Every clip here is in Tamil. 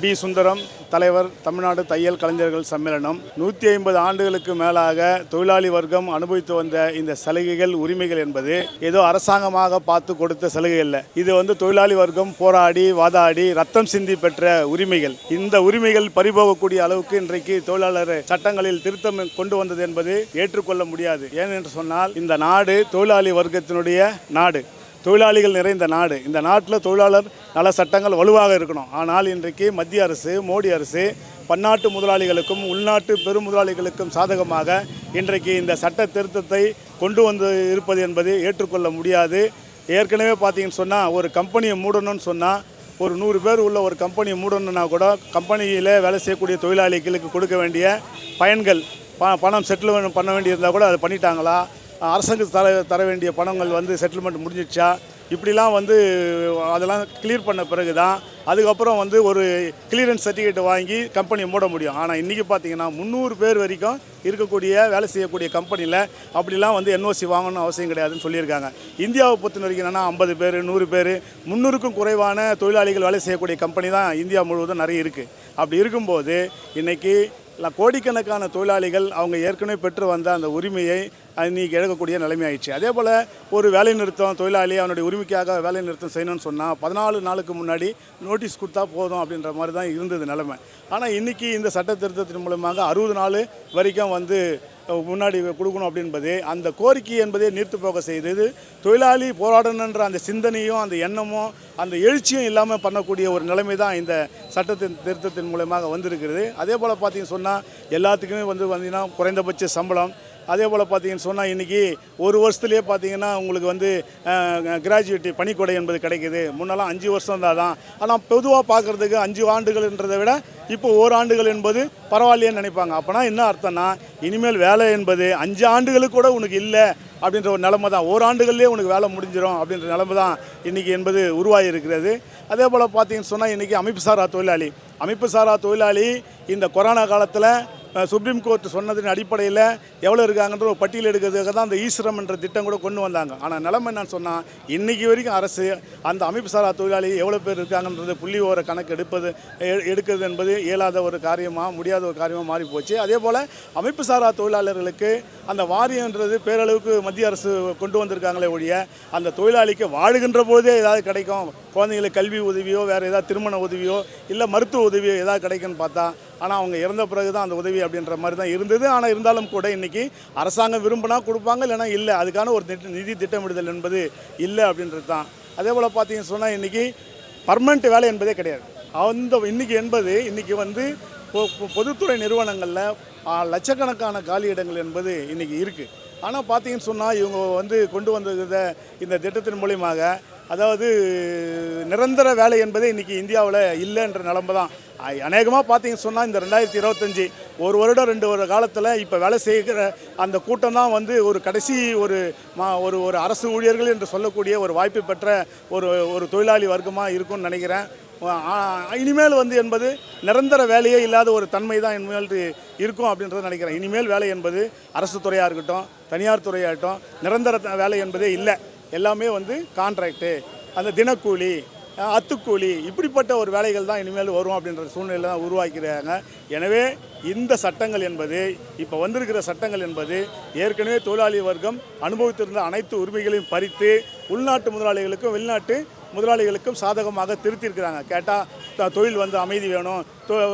பி. சுந்தரம் தலைவர் தமிழ்நாடு தையல் கலைஞர்கள் சம்மேளனம். நூற்றி ஐம்பது ஆண்டுகளுக்கு மேலாக தொழிலாளி வர்க்கம் அனுபவித்து வந்த இந்த சலுகைகள் உரிமைகள் என்பது ஏதோ அரசாங்கமாக பார்த்து கொடுத்த சலுகை இல்லை இது வந்து தொழிலாளி வர்க்கம் போராடி வாதாடி ரத்தம் சிந்தி பெற்ற உரிமைகள். இந்த உரிமைகள் பறிபோகக்கூடிய அளவுக்கு இன்றைக்கு தொழிலாளர் சட்டங்களில் திருத்தம் கொண்டு வந்தது என்பது ஏற்றுக்கொள்ள முடியாது. ஏனென்று சொன்னால் இந்த நாடு தொழிலாளி வர்க்கத்தினுடைய நாடு. தொழிலாளிகள் நிறைந்த நாடு. இந்த நாட்டில் தொழிலாளர் நல சட்டங்கள் வலுவாக இருக்கணும். ஆனால் இன்றைக்கு மத்திய அரசு மோடி அரசு பன்னாட்டு முதலாளிகளுக்கும் உள்நாட்டு பெரும் முதலாளிகளுக்கும் சாதகமாக இன்றைக்கு இந்த சட்ட திருத்தத்தை கொண்டு வந்து இருப்பது என்பது ஏற்றுக்கொள்ள முடியாது. ஏற்கனவே பார்த்தீங்கன்னு சொன்னால் ஒரு கம்பெனியை மூடணும்னு சொன்னால் ஒரு நூறு பேர் உள்ள ஒரு கம்பெனியை மூடணும்னா கூட கம்பெனியில் வேலை செய்யக்கூடிய தொழிலாளிகளுக்கு கொடுக்க வேண்டிய பயன்கள் ப பணம் செட்டில் பண்ண வேண்டியிருந்தால் கூட அதை பண்ணிட்டாங்களா? அரசாங்கம் தர தர வேண்டிய பணங்கள் வந்து செட்டில்மெண்ட் முடிஞ்சிடுச்சா? இப்படிலாம் வந்து அதெல்லாம் கிளியர் பண்ண பிறகு தான் அதுக்கப்புறம் வந்து ஒரு கிளியரன்ஸ் சர்டிஃபிகேட் வாங்கி கம்பெனியை மூட முடியும். ஆனால் இன்றைக்கி பார்த்தீங்கன்னா முந்நூறு பேர் வரைக்கும் இருக்கக்கூடிய வேலை செய்யக்கூடிய கம்பெனியில் அப்படிலாம் வந்து என்ஓசி வாங்கணும்னு அவசியம் கிடையாதுன்னு சொல்லியிருக்காங்க. இந்தியாவை பொறுத்த வரைக்கும் என்னென்னா ஐம்பது பேர் நூறு பேர் முந்நூறுக்கும் குறைவான தொழிலாளிகள் வேலை செய்யக்கூடிய கம்பெனி தான் இந்தியா முழுவதும் நிறைய இருக்குது அப்படி இருக்கும்போது இன்றைக்கி கோடிக்கணக்கான தொழிலாளிகள் அவங்க ஏற்கனவே பெற்று வந்த அந்த உரிமையை இன்றைக்கி இழக்கக்கூடிய நிலைமை ஆயிடுச்சு அதே போல் ஒரு வேலை நிறுத்தம் தொழிலாளி அவனுடைய உரிமைக்காக வேலை நிறுத்தம் செய்யணும்னு சொன்னால் பதினாலு நாளுக்கு முன்னாடி நோட்டீஸ் கொடுத்தா போதும் அப்படின்ற மாதிரி தான் இருந்தது நிலைமை. ஆனால் இன்றைக்கி இந்த சட்ட திருத்தத்தின் மூலமாக அறுபது நாள் வரைக்கும் வந்து முன்னாடி கொடுக்கணும் அப்படின்பது அந்த கோரிக்கை என்பதை நீர்த்து போக செய்தது. தொழிலாளி போராடணுன்ற அந்த சிந்தனையும் அந்த எண்ணமும் அந்த எழுச்சியும் இல்லாமல் பண்ணக்கூடிய ஒரு நிலைமை தான் இந்த சட்டத்தின் திருத்தத்தின் மூலமாக வந்திருக்கிறது. அதே போல் பார்த்தீங்கன்னு சொன்னால் எல்லாத்துக்குமே வந்து பார்த்தீங்கன்னா குறைந்தபட்ச சம்பளம் அதே போல் பார்த்தீங்கன்னு சொன்னால் இன்றைக்கி ஒரு வருஷத்துலேயே பார்த்தீங்கன்னா உங்களுக்கு வந்து கிராஜுவேட்டி பணிக்கொடை என்பது கிடைக்கிது. முன்னெல்லாம் அஞ்சு வருஷம் தான் தான் ஆனால் பொதுவாக பார்க்குறதுக்கு அஞ்சு ஆண்டுகள்ன்றதை விட இப்போ ஓராண்டுகள் என்பது பரவாயில்லையேன்னு நினைப்பாங்க. அப்போனா என்ன அர்த்தம்னா இனிமேல் வேலை என்பது அஞ்சு ஆண்டுகளுக்கு கூட உனக்கு இல்லை அப்படின்ற ஒரு நிலமை தான். ஓராண்டுகள்லேயே உனக்கு வேலை முடிஞ்சிடும் அப்படின்ற நிலமை தான் இன்றைக்கி என்பது உருவாகி இருக்கிறது அதே போல் பார்த்தீங்கன்னு சொன்னால் இன்றைக்கி அமைப்பு சாரா தொழிலாளி. அமைப்பு சாரா தொழிலாளி இந்த கொரோனா காலத்தில் சுப்ரீம் கோர்ட் சொன்னதின் அடிப்படையில் எவ்வளோ இருக்காங்கன்ற ஒரு பட்டியல் எடுக்கிறதுக்காக தான் அந்த ஈஸ்வரம் என்ற திட்டம் கூட கொண்டு வந்தாங்க. ஆனால் நிலைமை என்னன்னு சொன்னால் இன்றைக்கி வரைக்கும் அரசு அந்த அமைப்பு சாரா தொழிலாளி எவ்வளோ பேர் இருக்காங்கன்றது புள்ளி ஓர கணக்கு எடுப்பது எடுக்கிறது என்பது இயலாத ஒரு காரியமாக முடியாத ஒரு காரியமாக மாறி போச்சு அதே போல் அமைப்பு சாரா தொழிலாளர்களுக்கு அந்த வாரியன்றது பேரளவுக்கு மத்திய அரசு கொண்டு வந்திருக்காங்களே ஒழிய அந்த தொழிலாளிக்கு வாழுகின்ற போதே ஏதாவது கிடைக்கும். குழந்தைங்களுக்கு கல்வி உதவியோ வேறு ஏதாவது திருமண உதவியோ இல்லை மருத்துவ உதவியோ ஏதாவது கிடைக்குன்னு பார்த்தா ஆனால் அவங்க இறந்த பிறகு தான் அந்த உதவி அப்படின்ற மாதிரி தான் இருந்தது. ஆனால் இருந்தாலும் கூட இன்றைக்கி அரசாங்கம் விரும்பினா கொடுப்பாங்க இல்லைனா இல்லை. அதுக்கான ஒரு திட்ட- நிதி திட்டமிடுதல் என்பது இல்லை அப்படின்றது தான். அதே போல் பார்த்தீங்கன்னு சொன்னால் இன்றைக்கி பர்மனெண்ட் வேலை என்பதே கிடையாது. அந்த இன்றைக்கி என்பது இன்றைக்கி வந்து பொ- பொதுத்துறை நிறுவனங்களில் லட்சக்கணக்கான லட்சக்கணக்கான காலியிடங்கள் என்பது இன்றைக்கி இருக்குது ஆனால் பார்த்தீங்கன்னு சொன்னால் இவங்க வந்து கொண்டு வந்திருந்த இந்த திட்டத்தின் மூலியமாக அதாவது நிரந்தர வேலை என்பதே இன்றைக்கி இந்தியாவில் இல்லைன்ற நிலம்பு தான். அநேகமாக பார்த்தீங்கன்னு சொன்னால் இந்த ரெண்டாயிரத்தி இருபத்தஞ்சி ஒரு வருடம் ரெண்டு வருட காலத்தில் இப்போ வேலை செய்கிற அந்த கூட்டம் தான் வந்து ஒரு கடைசி ஒரு மா ஒரு ஒரு அரசு ஊழியர்கள் என்று சொல்லக்கூடிய ஒரு வாய்ப்பு பெற்ற ஒரு ஒரு தொழிலாளி வர்க்கமாக இருக்கும்னு நினைக்கிறேன். இனிமேல் வந்து என்பது நிரந்தர வேலையே இல்லாத ஒரு தன்மை தான் இனிமேல் இருக்கும் அப்படின்றத நினைக்கிறேன். இனிமேல் வேலை என்பது அரசு துறையாக இருக்கட்டும் தனியார் துறையாகட்டும் நிரந்தர வேலை என்பதே இல்லை. எல்லாமே வந்து கான்ட்ராக்டு அந்த தினக்கூலி அத்துக்கூலி இப்படிப்பட்ட ஒரு வேலைகள் தான் இனிமேல் வரும் அப்படின்ற சூழ்நிலை தான் உருவாக்கிறாங்க எனவே இந்த சட்டங்கள் என்பது இப்போ வந்திருக்கிற சட்டங்கள் என்பது ஏற்கனவே தொழிலாளி வர்க்கம் அனுபவித்திருந்த அனைத்து உரிமைகளையும் பறித்து உள்நாட்டு முதலாளிகளுக்கும் வெளிநாட்டு முதலாளிகளுக்கும் சாதகமாக திருத்தியிருக்கிறாங்க. கேட்டால் தொழில் வந்து அமைதி வேணும்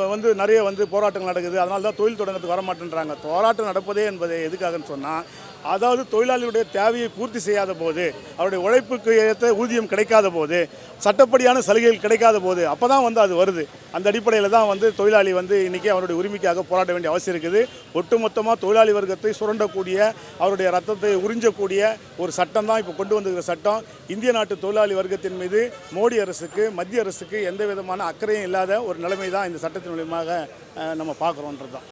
வந்து நிறைய வந்து போராட்டங்கள் நடக்குது அதனால தான் தொழில் தொடங்கிறதுக்கு வர மாட்டேன்றாங்க போராட்டம் நடப்பதே என்பது எதுக்காகன்னு சொன்னால் அதாவது தொழிலாளியுடைய தேவையை பூர்த்தி செய்யாத போது அவருடைய உழைப்புக்கு ஏற்ற ஊதியம் கிடைக்காத போது சட்டப்படியான சலுகைகள் கிடைக்காத போது அப்போ தான் வந்து அது வருது. அந்த அடிப்படையில் தான் வந்து தொழிலாளி வந்து இன்றைக்கி அவருடைய உரிமைக்காக போராட வேண்டிய அவசியம் இருக்குது. ஒட்டுமொத்தமாக தொழிலாளி வர்க்கத்தை சுரண்டக்கூடிய அவருடைய ரத்தத்தை உறிஞ்சக்கூடிய ஒரு சட்டம் தான் இப்போ கொண்டு வந்திருக்கிற சட்டம். இந்திய நாட்டு தொழிலாளி வர்க்கத்தின் மீது மோடி அரசுக்கு மத்திய அரசுக்கு எந்த விதமான அக்கறையும் இல்லாத ஒரு நிலைமை தான் இந்த சட்டத்தின் மூலியமாக நம்ம பார்க்குறோன்றது தான்